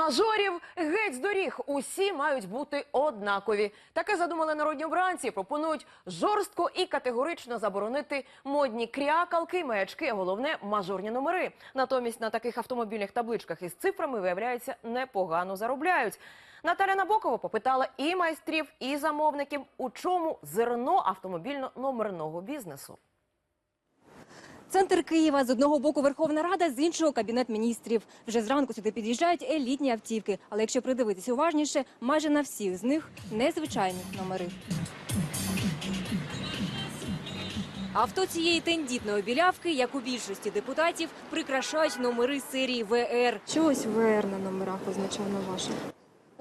Мажорів геть з доріг. Усі мають бути однакові. Таке задумали народні обранці. Пропонують жорстко і категорично заборонити модні крякалки, маячки, а головне мажорні номери. Натомість на таких автомобільних табличках із цифрами виявляється непогано заробляють. Наталя Набокова попитала і майстрів, і замовників, у чому зерно автомобільно-номерного бізнесу. Центр Києва з одного боку Верховна Рада, з іншого кабінет міністрів. Вже зранку сюди під'їжджають елітні автівки. Але якщо придивитися уважніше, майже на всіх з них незвичайні номери. Авто цієї тендітної білявки, як у більшості депутатів, прикрашають номери серії ВР. Чогось ВР на номерах означає на ваших?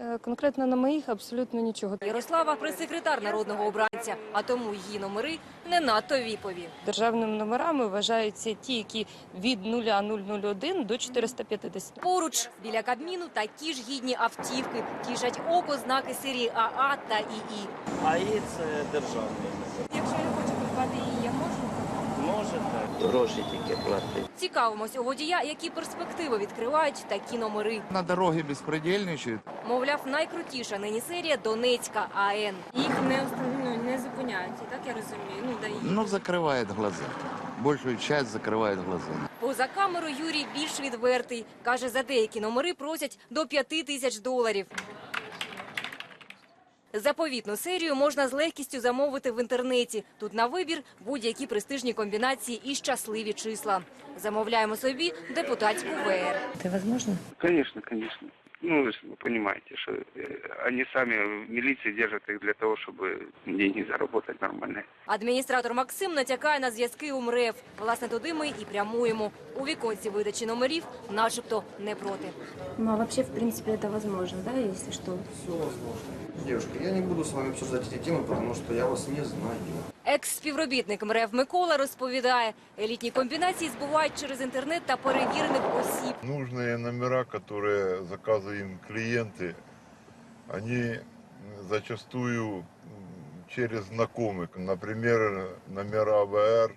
Е, Конкретно на моїх абсолютно нічого. Ярослава прес-секретар народного обранця, а тому її номери не надто віпові. Державними номерами вважаються ті, які від 00001 до 450. Поруч біля кабміну такі ж гідні автівки тішать око знаки серії АА та ІІ. АІ це державний. Якщо я хочу придбати її, гроші тільки платити. Цікавимось у водія, які перспективи відкривають такі номери. На дороге беспредельничают. Мовляв, найкрутіша нині серія Донецька АН. Їх не ну, не зупиняють, і так я розумію. Ну дають. Ну, закрывает глаза. Большую часть закрывает глаза. Поза камерою Юрій більш відвертий. Каже, за деякі номери просять до п'яти тисяч доларів. Заповітну серію можна з легкістю замовити в інтернеті. Тут на вибір будь-які престижні комбінації і щасливі числа. Замовляємо собі депутатську ВР. Це можливо? Звісно, конечно. Ну, вы ж понимаете, что э, они сами в милиции держат их для того, чтобы деньги заработать нормально. Адміністратор Максим натякає на зв'язки у МРЕФ. Власне, туди ми і прямуємо. У віконці видачі номерів начебто не проти. Ну, а вообще, в принципе, это возможно, да, если что? Все возможно. Девушка, я не буду с вами обсуждать эти темы, потому что я вас не знаю. Екс-співробітник МРЕФ Микола розповідає, елітні комбінації збувають через інтернет та перевірених осіб. нужные номера, которые заказывают им клиенты, они зачастую м, через знакомых. Например, номера ВР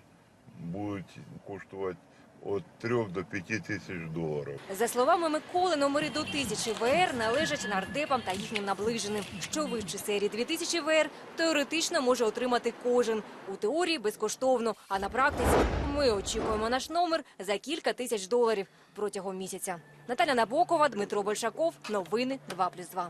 будут коштовать от 3 до 5 тысяч долларов. За словами Миколи, номери до тисячі ВР належать нардепам та їхнім наближеним. Що вище серії 2000 ВР теоретично може отримати кожен. У теорії безкоштовно, а на практиці ми очікуємо наш номер за кілька тисяч доларів протягом місяця. Наталя Набокова, Дмитро Большаков. Новини 2+,2.